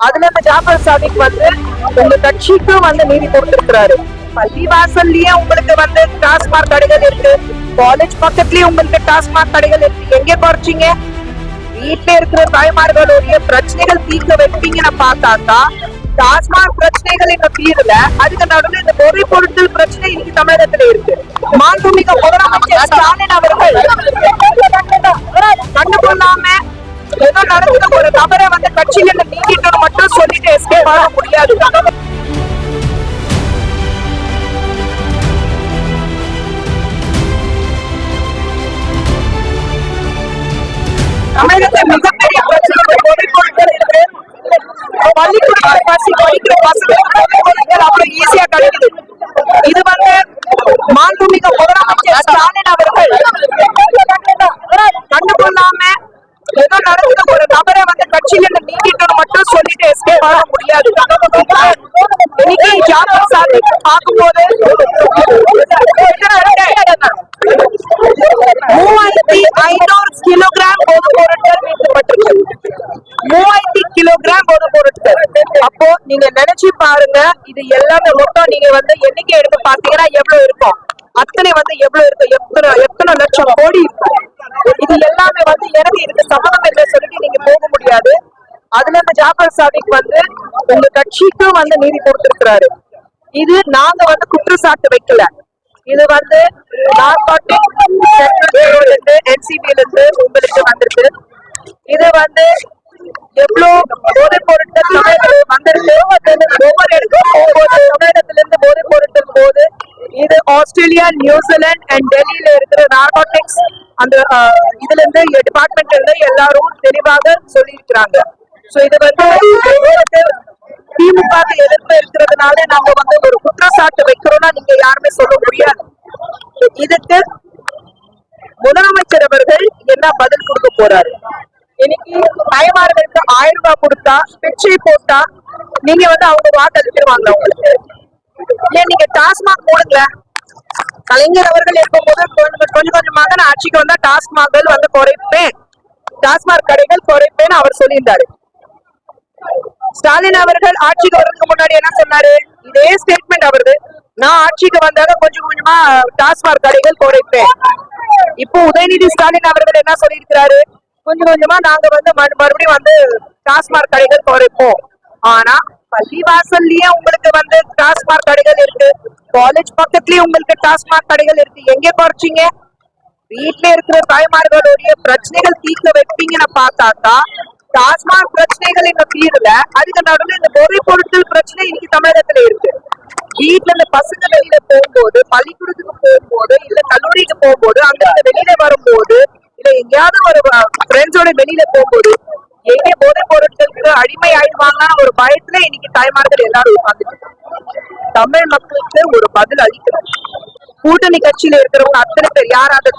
அதுல இந்த ஜாஃபர் சாதிக் வந்து உங்க கட்சிக்கும் வந்து நீதி கொடுத்திருக்கிறாரு பள்ளி வாசல்லயே உங்களுக்கு வந்து டாஸ்மாக் கடைகள் இருக்கு. காலேஜ் பக்கத்துலயே உங்களுக்கு டாஸ்மாக் கடைகள் இருக்கு. எங்க குறைச்சிங்க? வீட்டுல இருக்கிற தாய்மார்களுடைய பிரச்சனைகள் தீர்க்க வைப்பீங்கன்னு பார்த்தாக்கா டாஸ்மாக் பிரச்சனைகள் இங்க தீரல. அதுக்கு நடுவில் இந்த போதை பொருட்கள் பிரச்சனை இன்னைக்கு தமிழகத்துல இருக்கு. மாண்புமிகு முதலமைச்சர் ஸ்டாலின் அவர்கள் கண்டுகொள்ளாம ஏதோ நடந்த ஒரு நபரை வந்து கட்சியில நீக்கிட்டு மட்டும் முடியாது மிகப்பெரிய பிரச்சனை இருக்கு பசி படிக்கிற பசங்களுக்கு அவ்வளவு ஈஸியா கிடைக்குது இது வந்து மான் முதலமைச்சர் ஸ்டாலின் அவர்கள் கண்டுகொள்ளாம ஏதோ நடந்த ஒரு நபரை வந்து கட்சியில இருந்து நீக்கிட்டு மட்டும் சொல்லிட்டு முடியாது இன்னைக்கு ஜாபர் சாதி பார்க்கும்போது மூவாயிரத்தி ஐநூறு கிலோகிராம் போது பொருட்கள் மீட்கப்பட்டிருக்கு மூவாயிரத்தி கிலோகிராம் போது பொருட்கள் அப்போ நீங்க நினைச்சு பாருங்க இது எல்லாமே மொத்தம் நீங்க வந்து எண்ணிக்கை எடுத்து பாத்தீங்கன்னா எவ்வளவு இருக்கும் அத்தனை வந்து எவ்வளவு இருக்கு எத்தனை எத்தனை லட்சம் கோடி இருக்கும் இது எல்லாமே வந்து எனக்கு இதுக்கு சம்மதம் இல்லை சொல்லிட்டு நீங்க போக முடியாது அதுல இருந்து ஜாஃபர் சாதிக் வந்து உங்க கட்சிக்கும் வந்து நீதி கொடுத்திருக்கிறாரு. இது நாங்க வந்து குற்றச்சாட்டு வைக்கல. இது வந்து இருந்து என்சிபில இருந்து உங்களுக்கு வந்திருக்கு. இது வந்து எவ்வளவு போதைப் பொருட்கள் தமிழகத்துக்கு வந்திருக்கு. ஒவ்வொரு இடத்துக்கும் ஒவ்வொரு தமிழகத்துல இருந்து போதைப் பொருட்கள் போது இது ஆஸ்திரேலியா நியூசிலாந்து அண்ட் டெல்லியில இருக்கிற நார்காட்டிக்ஸ் அந்த இதுல இருந்து டிபார்ட்மெண்ட்ல இருந்து எல்லாரும் தெளிவாக சொல்லியிருக்கிறாங்க. சோ இது வந்து திமுக எதிர்ப்பு இருக்கிறதுனால நாங்க வந்து ஒரு குற்றச்சாட்டு வைக்கிறோம்னா நீங்க யாருமே சொல்ல முடியாது. இதுக்கு முதலமைச்சர் அவர்கள் என்ன பதில் கொடுக்க போறாரு? இன்னைக்கு தாய்மார்களுக்கு ஆயிரம் ரூபாய் கொடுத்தா பிச்சை போட்டா நீங்க வந்து அவங்க வாக்கு அளிச்சிருவாங்க உங்களுக்கு? ஏன் நீங்க டாஸ்மாக் போடுங்க கலைஞர் அவர்கள் இருக்கும்போது கொஞ்சம் கொஞ்சம் கொஞ்சமாக நான் ஆட்சிக்கு வந்தா டாஸ்மாக்கள் வந்து குறைப்பேன். டாஸ்மாக் கடைகள் குறைப்பேன்னு அவர் சொல்லியிருந்தாரு. ஸ்டாலின் அவர்கள் ஆட்சிக்கு வர்றதுக்கு முன்னாடி என்ன சொன்னாரு? இதே ஸ்டேட்மெண்ட் அவரது. நான் ஆட்சிக்கு வந்தாத கொஞ்சம் கொஞ்சமா டாஸ்மாக் கடைகள் குறைப்பேன் இப்போ உதயநிதி ஸ்டாலின் அவர்கள் என்ன சொல்லியிருக்கிறாரு? கொஞ்சம் கொஞ்சமா நாங்க வந்து மறு- மறுபடியும் வந்து டாஸ்மாக் கடைகள் குறைப்போம் ஆனா பள்ளி வாசல்லயே உங்களுக்கு வந்து டாஸ்மாக் கடைகள் இருக்கு. காலேஜ் பக்கத்துலயே உங்களுக்கு டாஸ்மாக் கடைகள் இருக்கு. எங்க குறைச்சிங்க வீட்டுல இருக்கிற தாய்மார்களுடைய பிரச்சனைகள் தீர்க்க வைப்பீங்கன்னு பார்த்தாக்கா டாஸ்மாக் பிரச்சனைகள் எங்க தீரல அதுக்கு நடுவில் இந்த போதைப் பொருட்கள் பிரச்சனை இன்னைக்கு தமிழகத்துல இருக்கு. வீட்ல இந்த பசங்க வெளியில போகும்போது பள்ளிக்கூடத்துக்கு போகும்போது இல்ல கல்லூரிக்கு போகும்போது அங்க வெளியில வரும்போது இல்ல எங்கேயாவது ஒரு ஃப்ரெண்ட்ஸோட வெளியில போகும்போது எங்க போதைப் பொருட்களுக்கு அடிமை ஆயிடுவாங்கன்னு ஒரு பயத்துல இன்னைக்கு தாய்மார்கள் எல்லாரும் உட்காந்துட்டு தமிழ் மக்களுக்கு ஒரு பதில் அளிக்கிறோம். கூட்டணி கட்சியில இருக்கிறவங்க அத்தனை பேர் யார் அதை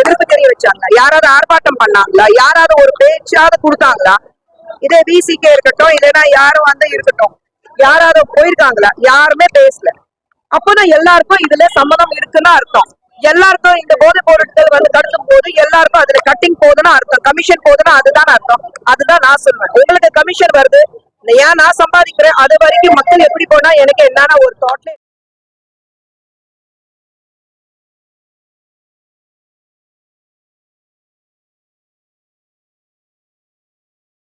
எதிர்ப்பு தெரிய வச்சாங்க யாராவது ஆர்ப்பாட்டம் பண்ணாங்களா? யாராவது ஒரு பேச்சாவது கொடுத்தாங்களா? இதே விசிகே இருக்கட்டும் இல்லைன்னா யாரும் வந்து இருக்கட்டும். யாராவது போயிருக்காங்களா? யாருமே பேசல. அப்போதான் எல்லாருக்கும் இதுல சம்மதம் இருக்குன்னு அர்த்தம். எல்லாருக்கும் இந்த போதை பொருட்கள் வந்து கடத்தும் போது எல்லாருக்கும் அதுல கட்டிங் போகுதுன்னு அர்த்தம். கமிஷன் போகுதுன்னா அதுதான் அர்த்தம். அதுதான் நான் சொல்லுவேன் உங்களுக்கு கமிஷன் வருது. ஏன் நான் சம்பாதிக்கிறேன்? அது வரைக்கும் மக்கள் எப்படி போனா எனக்கு என்னன்னா ஒரு தாட்ல